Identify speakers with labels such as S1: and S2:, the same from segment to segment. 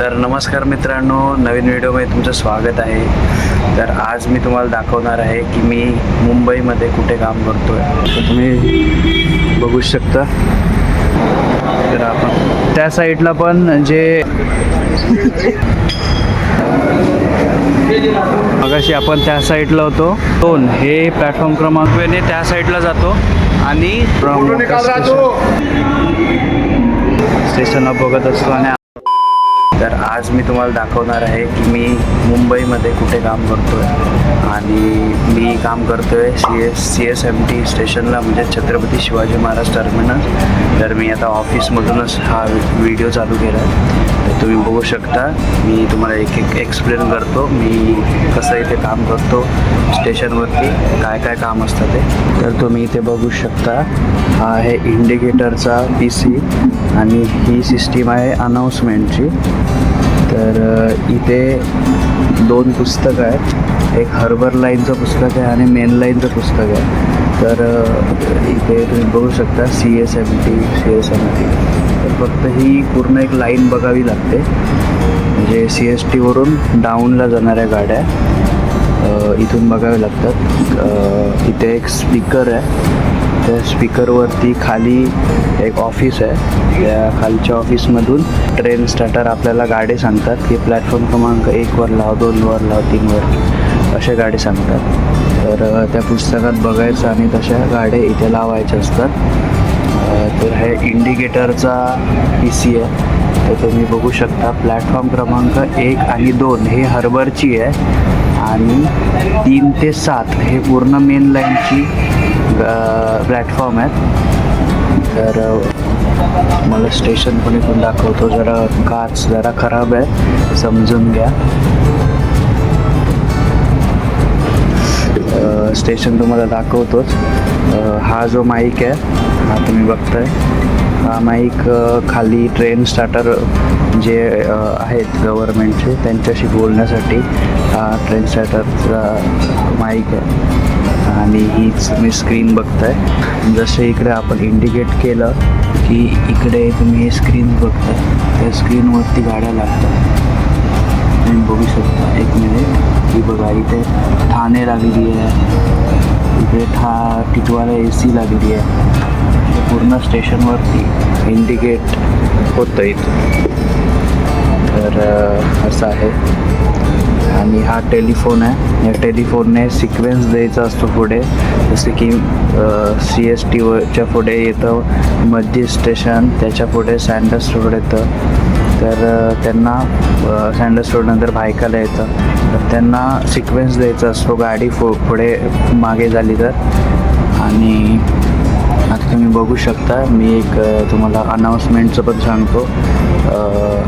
S1: तर नमस्कार मित्रांनो नवीन व्हिडिओमध्ये तुमचं स्वागत आहे. तर आज मी तुम्हाला दाखवणार आहे की मी मुंबईमध्ये कुठे काम करतो आहे तर तुम्ही बघू शकता. तर आपण त्या साईडला पण जे मगाशी आपण त्या साईडला होतो. दोन हे प्लॅटफॉर्म क्रमांक वेने त्या साईडला जातो. आणि स्टेशनला बघत असतो आणि तर आज मी तुम्हाला दाखवणार आहे की मी मुंबईमध्ये कुठे काम करतो आहे आणि मी काम करतो आहे C S C S M T स्टेशनला म्हणजे छत्रपती शिवाजी महाराज टर्मिनस तर मी आता ऑफिसमधूनच हा व्हिडिओ चालू केला आहे तर तुम्ही बघू शकता मी तुम्हाला एक एक एक्सप्लेन करतो मी कसं इथे काम करतो स्टेशनवरती काय काय काम असतं ते. तर तुम्ही इथे बघू शकता हा आहे इंडिकेटरचा पी सी आणि ही सिस्टीम आहे अनाऊन्समेंटची तर इथे दोन पुस्तकं आहेत. एक हर्बर लाईनचं पुस्तक आहे आणि मेन लाईनचं पुस्तक आहे. तर इथे तुम्ही बघू शकता C S M T C S M T तर फक्त ही पूर्ण एक लाईन बघावी लागते. म्हणजे सी एस टीवरून डाऊनला जाणाऱ्या गाड्या इथून बघाव्या लागतात. इथे एक स्पीकर आहे. त्या स्पीकरवरती खाली एक ऑफिस आहे. त्या खालच्या ऑफिसमधून ट्रेन स्टार्टर आपल्याला गाडी सांगतात. की प्लॅटफॉर्म क्रमांक एकवर लाव दोनवर लाव तीनवर अशा गाडी सांगतात. तर त्या पुस्तकात बघायचं आणि तशा गाड्या इथे लावायच्या असतात. तर हे इंडिकेटरचा पी सी आहे. तर तुम्ही बघू शकता प्लॅटफॉर्म क्रमांक एक आणि दोन हे हर्बरची आहे. आणि तीन ते सात हे पूर्ण मेन लाईनची प्लॅटफॉर्म आहेत. तर मला स्टेशन पण इथून दाखवतो. जरा काच जरा खराब आहे. समजून घ्या. स्टेशन तुम्हाला दाखवतोच. हा जो माईक आहे हा तुम्ही बघताय. हा माईक खाली ट्रेन स्टार्टर जे आहेत गव्हर्मेंटचे त्यांच्याशी बोलण्यासाठी हा ट्रेन स्टार्टरचा माईक आहे. आणि हीच तुम्ही स्क्रीन बघताय. जसे इकडे आपण इंडिकेट केलं की इकडे तुम्ही स्क्रीन बघताय. त्या स्क्रीनवरती गाड्या लागतात. तुम्ही बघू शकता. एक मिनिट ही बघा इथे ठाणे लागली आहे. इकडे ठा टिटवाला ए सी लागली आहे. पूर्ण स्टेशनवरती इंडिकेट होतं इथं. तर असं आहे. आणि हा टेलिफोन आहे. या टेलिफोनने सिक्वेन्स द्यायचा असतो पुढे. जसे की सी एस टीवरच्या पुढे येतं मस्जिद स्टेशन त्याच्या पुढे सँडस रोड येतं. तर त्यांना अ, सँडस रोडनंतर बायकाला येतं. तर त्यांना सिक्वेन्स द्यायचा असतो. गाडी फु पुढे मागे झाली तर. आणि आता तुम्ही बघू शकता मी एक तुम्हाला अनाऊन्समेंटचं पण सांगतो.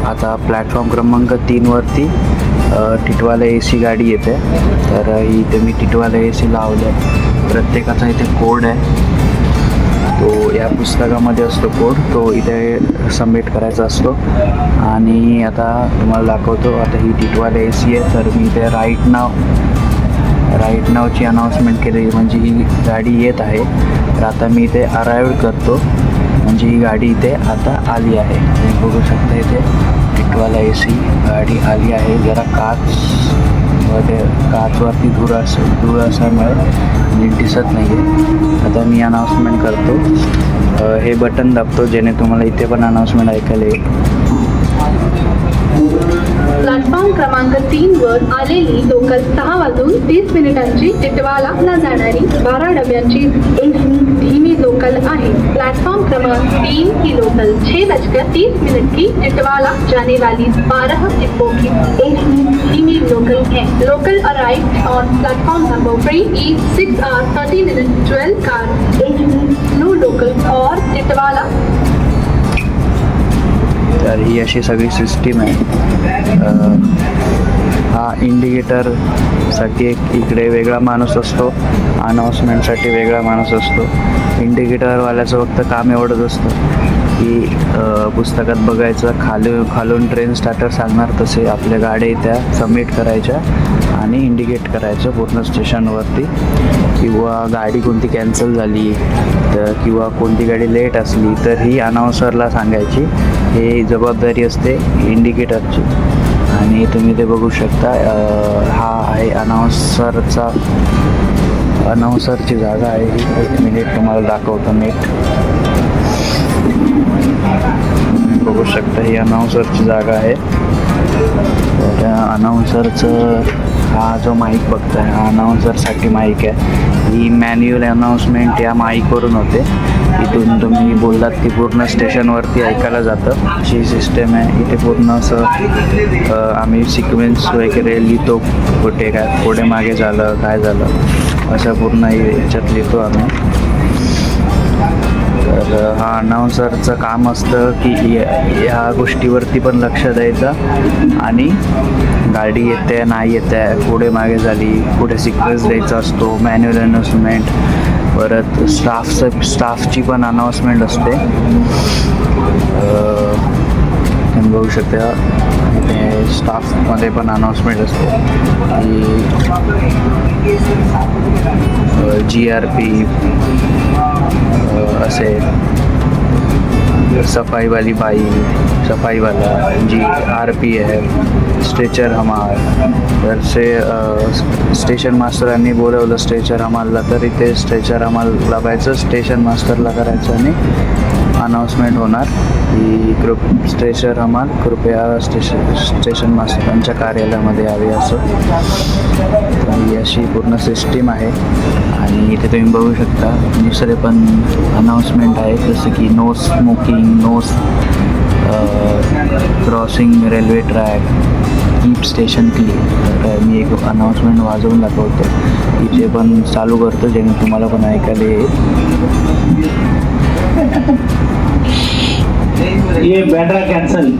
S1: आता प्लॅटफॉर्म क्रमांक तीनवरती टिटवाला ए सी गाडी येते. तर इथे मी टिटवाला ए सी लावलं आहे प्रत्येकाचा इथे कोड आहे. तो या पुस्तकामध्ये असतो कोड तो इथे सबमिट करायचा असतो. आणि आता तुम्हाला दाखवतो आता ही टिटवाला ए सी आहे. तर मी इथे राईट नाव राईट नावची अनाऊन्समेंट केली. म्हणजे ही गाडी येत आहे. तर आता मी इथे अराईव्ह करतो. म्हणजे ही गाडी इथे आता आली आहे. तुम्ही बघू शकता इथे. टिटवाला ए सी गाडी आली आहे. जरा काच मध्ये काचवरती धूर असं धूर असल्यामुळे नीट दिसत नाही आहे आता मी अनाऊन्समेंट करतो. हे बटन दाबतो जेणे तुम्हाला इथे पण अनाऊन्समेंट ऐकायला येईल.
S2: प्लॅटफॉर्म क्रमांक तीन वर आलेली लोकल सहा वाजून तीस मिनिटांची टिटवाला जाणारी बारा डब्यांची एसी धीमी लोकल आहे. प्लेटफॉर्म क्रमांक तीन की लोकल छह बजकर तीस मिनट की टिटवाला जाने वाली बारह डिब्बों की एसी धीमी लोकल है local arrive on platform number three E six hour thirty minute twelve car AC slow local और टिटवाला
S1: तर ही अशी सगळी सिस्टीम आहे. हा इंडिकेटरसाठी एक इकडे वेगळा माणूस असतो अनाऊन्समेंटसाठी वेगळा माणूस असतो. इंडिकेटरवाल्याचं फक्त काम एवढंच असतं. की पुस्तकात बघायचं खाली खालून ट्रेन स्टार्टर सांगणार तसे आपल्या गाड्या त्या सबमिट करायच्या आणि इंडिकेट करायचं पूर्ण स्टेशनवरती किंवा गाडी कोणती कॅन्सल झाली तर किंवा कोणती गाडी लेट असली तर ही अनाऊन्सरला सांगायची. हे जबाबदारी असते इंडिकेटरची आणि तुम्ही ते बघू शकता हा आहे अनाऊन्सरचा अनाऊन्सरची जागा आहे. एक मिनिट तुम्हाला दाखवतो नीट. बघू शकता ही अनाऊन्सरची जागा आहे. त्या अनाऊन्सरचं हा जो माईक बघताय हा अनाऊन्सरसाठी माईक आहे. ही मॅन्युअल अनाऊन्समेंट या माईकवरून होते. इथून तुम्ही बोललात की पूर्ण स्टेशनवरती ऐकायला जातं. जी सिस्टम आहे इथे पूर्ण असं आम्ही सिक्वेन्स वगैरे लिहितो. कुठे काय पुढे मागे झालं काय झालं असं पूर्ण याच्यात लिहितो आम्ही. तर हा अनाऊन्सरचं काम असतं की या ह्या गोष्टीवरती पण लक्ष द्यायचं आणि गाडी येते नाही येते पुढे मागे झाली कुठे सिक्वेन्स द्यायचा असतो मॅन्युअल अनाऊन्समेंट परत स्टाफचं स्टाफची पण अनाऊन्समेंट असते. तुम्ही बघू शकता इथे स्टाफमध्ये पण अनाऊन्समेंट असते. की जी आर पी असे सफाईवाली बाई सफाईवाला G R P F stretcher हमाल जर से स्टेशन मास्टरांनी बोलवलं स्ट्रेचर हमालला तर इथे स्ट्रेचर हमाल लावायचं स्टेशन मास्टरला करायचं आणि अनाऊन्समेंट होणार. की कृप स्ट्रेचर हमाल कृपया स्टेशन स्टेशन मास्टरांच्या कार्यालयामध्ये यावे असं. तर ही अशी पूर्ण सिस्टीम आहे. आणि इथे तुम्ही बघू शकता दुसरे पण अनाऊन्समेंट आहे जसं की no smoking no crossing railway track keep station clean तर मी एक अनाऊन्समेंट वाजवून दाखवतो. इथे पण चालू करतो जेणे तुम्हाला पण ऐकायला येईल.
S3: ये बैटरा कैंसिल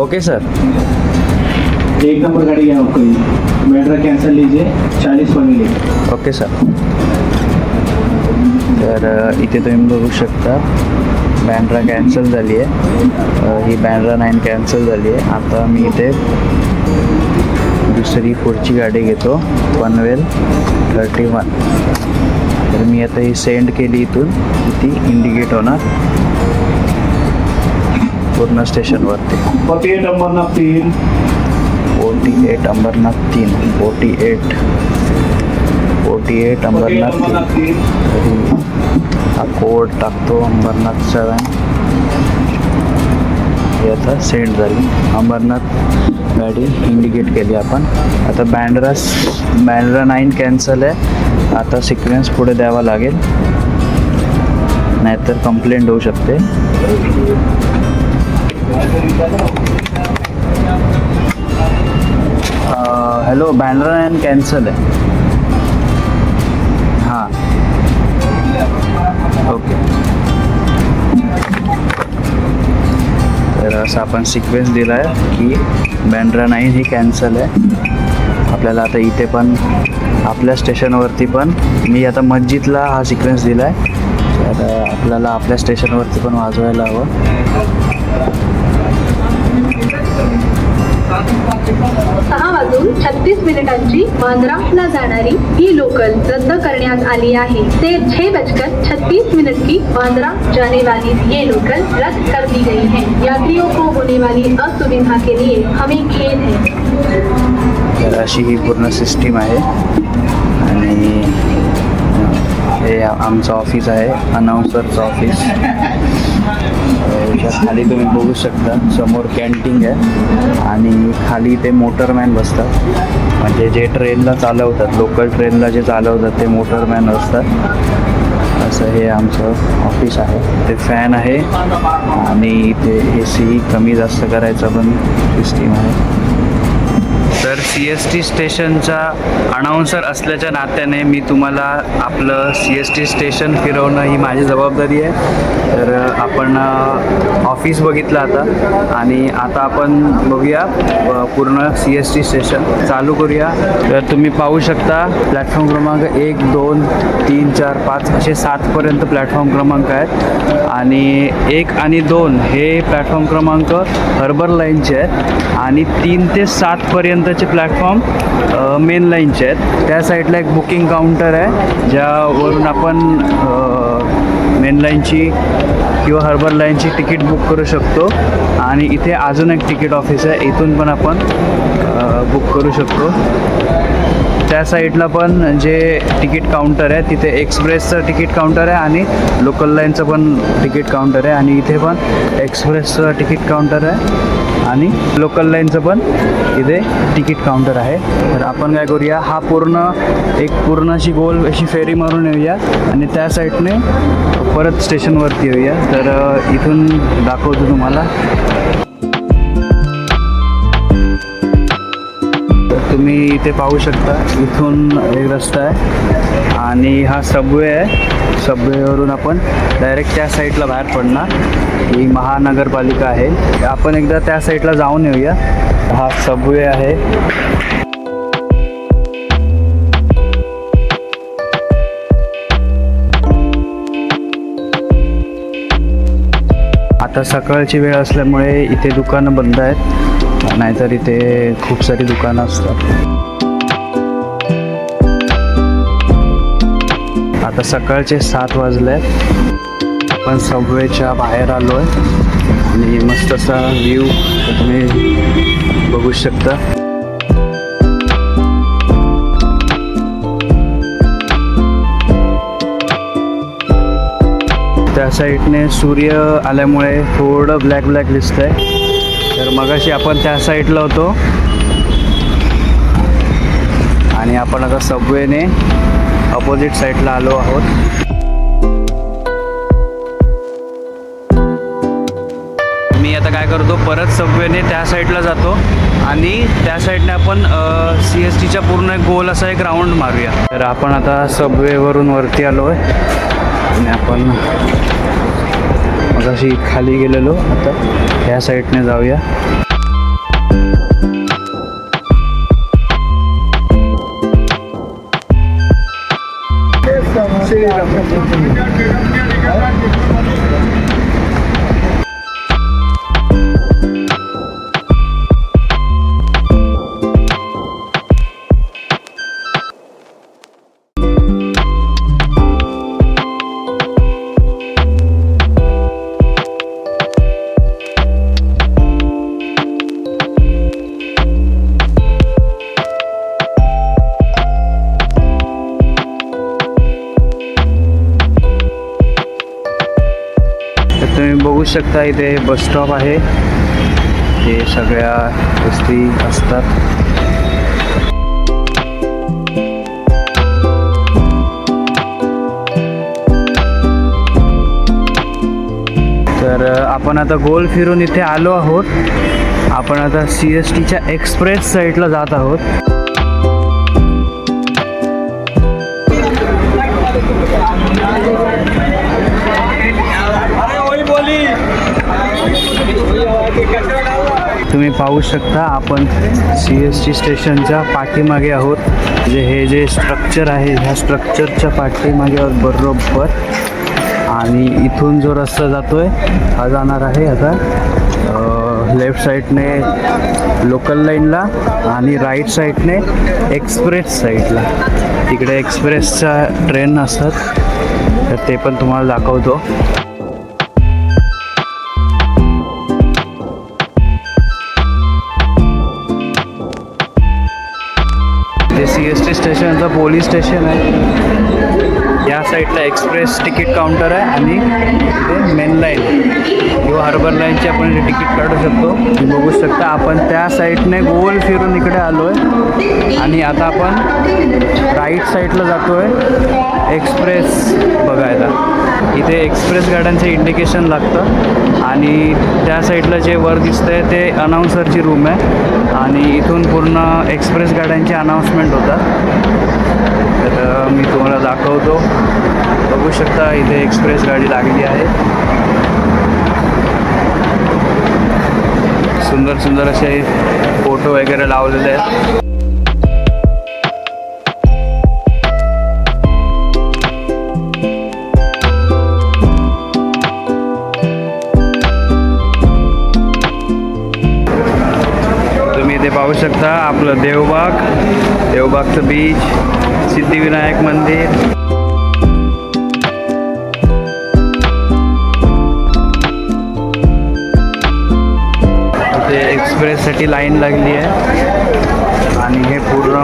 S1: ओके सर
S3: एक नंबर गाड़ी है आपको ये बैटरा कैंसिल लीजिए. चालीस फैमिली
S1: ओके सर तर इथे तुम्ही बघू शकता. बँड्रा कॅन्सल झाली आहे. ही बँड्रा नाईन कॅन्सल झाली आहे. आता मी इथे दुसरी पुढची गाडी घेतो. पनवेल थर्टी वन तर मी आता ही सेंड केली इथून. ती इंडिकेट होणार. पूर्ण स्टेशनवरती
S3: फोर्टी एट अमरनाथ तीन.
S1: ओ टी एट अंबरनाथ तीन. O T eight O T eight
S3: forty eight
S1: Ambernath. हा कोड टाकतो अंबरनाथ सेवन. आता सेंड झाली. अंबरनाथ गाडी इंडिकेट केली आपण. आता बँड्रा बँड्रा नाईन कॅन्सल आहे. आता सिक्वेन्स पुढे द्यावा लागेल. नाहीतर कंप्लेंट होऊ शकते. हॅलो बँड्रा नाईन कॅन्सल आहे. ओके. तर असं आपण सिक्वेन्स दिला आहे की बँड्रा नाईन ही कॅन्सल आहे. आपल्याला आता इथे पण आपल्या स्टेशनवरती पण मी आता मस्जिदला हा सिक्वेन्स दिला आहे तर आपल्याला आपल्या स्टेशनवरती पण वाजवायला हवं.
S2: सहा वाजून छत्तीस मिनिटांची बांद्राला जाणारी ही लोकल रद्द करण्यात आली आहे. से छह बजकर छत्तीस मिनट की बांद्रा जाने वाली ये लोकल रद्द कर दी गई है. यात्रियों को होने वाली असुविधा के लिए हमें खेद है.
S1: तर अशी ही पूर्ण सिस्टीम आहे. आणि हे आमचं ऑफिस आहे अनाऊन्सरचं ऑफिस याच्या खाली तुम्ही बघू शकता समोर कॅन्टीन आहे. आणि खाली ते मोटरमॅन बसतात. म्हणजे जे ट्रेनला चालवतात लोकल ट्रेनला जे चालवतात ते मोटरमॅन असतात. असं हे आमचं ऑफिस आहे. ते फॅन आहे. आणि इथे ए सी कमी जास्त करायचं पण सिस्टीम आहे. तर सी एस टी स्टेशनचा अनाऊन्सर असल्याच्या नात्याने मी तुम्हाला आपलं सी एस टी स्टेशन फिरवणं ही माझी जबाबदारी आहे. तर आपण ऑफिस बघितलं आता आणि आता आपण बघूया पूर्ण सी एस टी स्टेशन. चालू करूया. तर तुम्ही पाहू शकता प्लॅटफॉर्म क्रमांक एक दोन तीन चार पाच असे सातपर्यंत प्लॅटफॉर्म क्रमांक आहेत. आणि एक आणि दोन हे प्लॅटफॉर्म क्रमांक हर्बर लाईनचे आहेत. आणि तीन ते सातपर्यंतचे प्लॅटफॉर्म मेन लाईनचे आहेत. त्या साईडला एक बुकिंग काउंटर आहे ज्यावरून आपण मेन लाईनची किंवा हर्बर लाईनची तिकीट बुक करू शकतो. आणि इथे अजून एक तिकीट ऑफिस आहे इथून पण आपण बुक करू शकतो. त्या साईडला पण जे तिकीट काउंटर आहे तिथे एक्सप्रेसचं तिकीट काउंटर आहे आणि लोकल लाईनचं पण तिकीट काउंटर आहे आणि इथे पण एक्सप्रेसचं तिकीट काउंटर आहे आणि लोकल लाईनचं पण इथे तिकीट काउंटर आहे. तर आपण काय करूया हा पूर्ण एक पूर्ण अशी गोल अशी फेरी मारून येऊया आणि त्या साईडने परत स्टेशनवरती येऊया. तर इथून दाखवतो तुम्हाला. तुम्ही इथे पाहू शकता इथून एक रस्ता आहे आणि हा सबवे आहे. सबवेवरून आपण डायरेक्ट त्या साईडला बाहेर पडणार. ही महानगरपालिका आहे. आपण एकदा त्या साईडला जाऊन येऊया. हा सबवे आहे. आता सकाळची वेळ असल्यामुळे इथे दुकानं बंद आहेत. नाहीतर इथे खूप सारी दुकानं असतात. आता सकाळचे सात वाजले आहेत आपण सबवेच्या बाहेर आलो आहे आणि मस्त असा व्ह्यू तुम्ही बघू शकता. त्या साईडने सूर्य आल्यामुळे थोडं ब्लॅक ब्लॅक दिसतंय. तर मगाशी आपण त्या साईडला होतो. आणि आपण आता सबवेने अपोजिट साईडला आलो आहोत. मी आता काय करतो परत सबवेने त्या साईडला जातो. आणि त्या साईडने आपण सी एस टीच्या पूर्ण एक गोल असा एक राऊंड मारूया. तर आपण आता सबवेवरून वरती आलो आहे आणि आपण मग अशी खाली गेलेलो आता. ह्या साईडने जाऊया. तर शकता इथे बस स्टॉप आहे. हे सगळ्या गोष्टी असतात. तर आपण आता गोल फिरून इथे आलो आहोत. आपण आता सी एस टीच्या एक्सप्रेस साईडला जात आहोत. तुम्ही पाहू शकता आपण सी एस टी स्टेशनच्या पाठीमागे आहोत. जे हे जे स्ट्रक्चर आहे ह्या स्ट्रक्चरच्या पाठीमागे आहोत बरोबर. आणि इथून जो रस्ता जातो आहे हा जाणार आहे आता लेफ्ट साईडने लोकल लाईनला आणि राईट साईडने एक्सप्रेस साईडला तिकडे एक्सप्रेसच्या ट्रेन असतात. तर ते पण तुम्हाला दाखवतो. ते सी एस टी स्टेशनचं पोलीस स्टेशन आहे. या साईडला एक्सप्रेस तिकीट काउंटर आहे आणि इथे मेन लाईन किंवा हार्बर लाईनची आपण इथे तिकीट काढू शकतो. बघू शकता आपण त्या साईडने गोल फिरून इकडे आलो आहे आणि आता आपण राईट साईडला जातो आहे एक्सप्रेस बघायला. इथे एक्सप्रेस गाड्यांचं इंडिकेशन लागतं. आणि त्या साईडला जे वर दिसतं आहे ते अनाऊन्सरची रूम आहे. आणि इथून पूर्ण एक्सप्रेस गाड्यांची अनाऊन्समेंट होतात. तर मी तुम्हाला दाखवतो. बघू शकता इथे एक्सप्रेस गाडी लागली आहे. सुंदर सुंदर असे फोटो वगैरे लावलेले आहेत. तुम्ही इथे पाहू शकता आपलं देवबाग. देवबागचं बीच सिद्धिविनायक मंदिर. एक्सप्रेससाठी लाईन लागली आहे. आणि हे पूर्ण.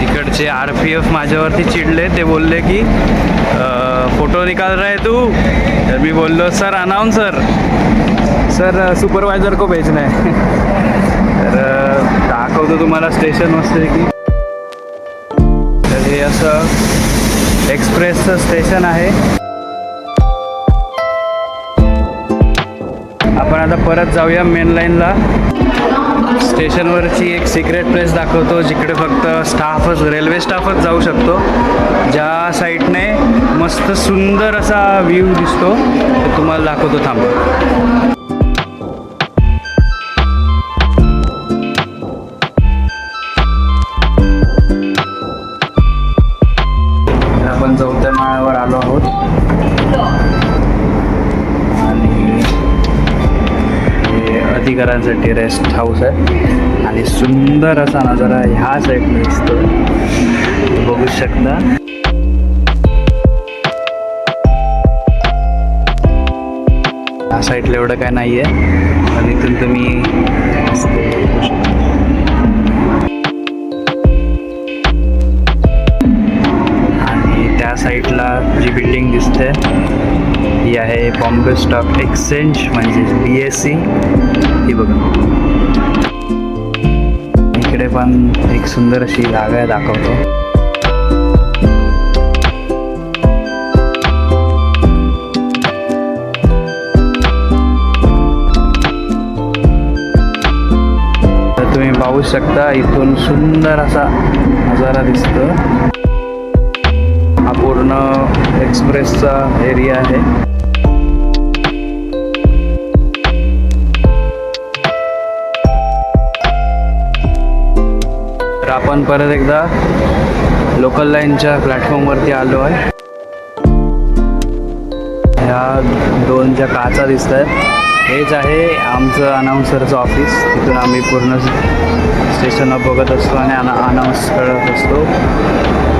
S1: तिकडचे आर पी एफ माझ्यावरती चिडले. ते बोलले की फोटो निकाल रहा है तू? तर मी बोललो सर अनाउन्सर सर सुपरवायझर को भेजना है। तर दाखवतो तुम्हाला स्टेशन मस्त की. तर हे असं एक्सप्रेसचं स्टेशन आहे. आपण आता परत जाऊया मेन लाईनला स्टेशनवरची एक सिक्रेट प्लेस दाखवतो जिकडे फक्त स्टाफच रेल्वे स्टाफच जाऊ शकतो. ज्या साईडने मस्त सुंदर असा व्ह्यू दिसतो तो तुम्हाला दाखवतो थांब. मित्रांसाठी रेस्ट हाऊस आहे. आणि सुंदर असा नजारा ह्या साईडने दिसतो बघू शकता. ह्या साईडला एवढं काय नाही आहे आणि इथून तुम्ही आणि त्या साईडला जी बिल्डिंग दिसते ही आहे बॉम्बे स्टॉक एक्सचेंज म्हणजे बी एस सी ही बघा. इकडे पण एक सुंदर अशी जागा आहे दाखवतो. तर तुम्ही पाहू शकता इथून सुंदर असा नजारा दिसतो. हा पूर्ण एक्सप्रेसचा एरिया आहे. तर आपण परत एकदा लोकल लाईनच्या प्लॅटफॉर्मवरती आलो आहे. ह्या दोन ज्या काचा दिसत आहेत हेच आहे आमचं अनाऊन्सरचं ऑफिस तिथून आम्ही पूर्ण स्टेशनला बघत असतो आणि अना अनाऊन्स करत असतो.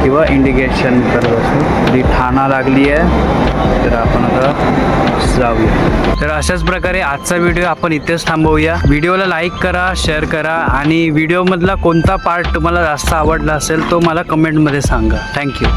S1: किंवा इंडिकेशन करत असतो. ती ठाणा लागली आहे तर आपण आता जाऊया. तर अशाच प्रकारे आजचा व्हिडिओ आपण इथेच थांबवूया. व्हिडिओला लाईक करा शेअर करा आणि व्हिडिओमधला कोणता पार्ट तुम्हाला जास्त आवडला असेल तो मला कमेंटमध्ये सांगा. थँक्यू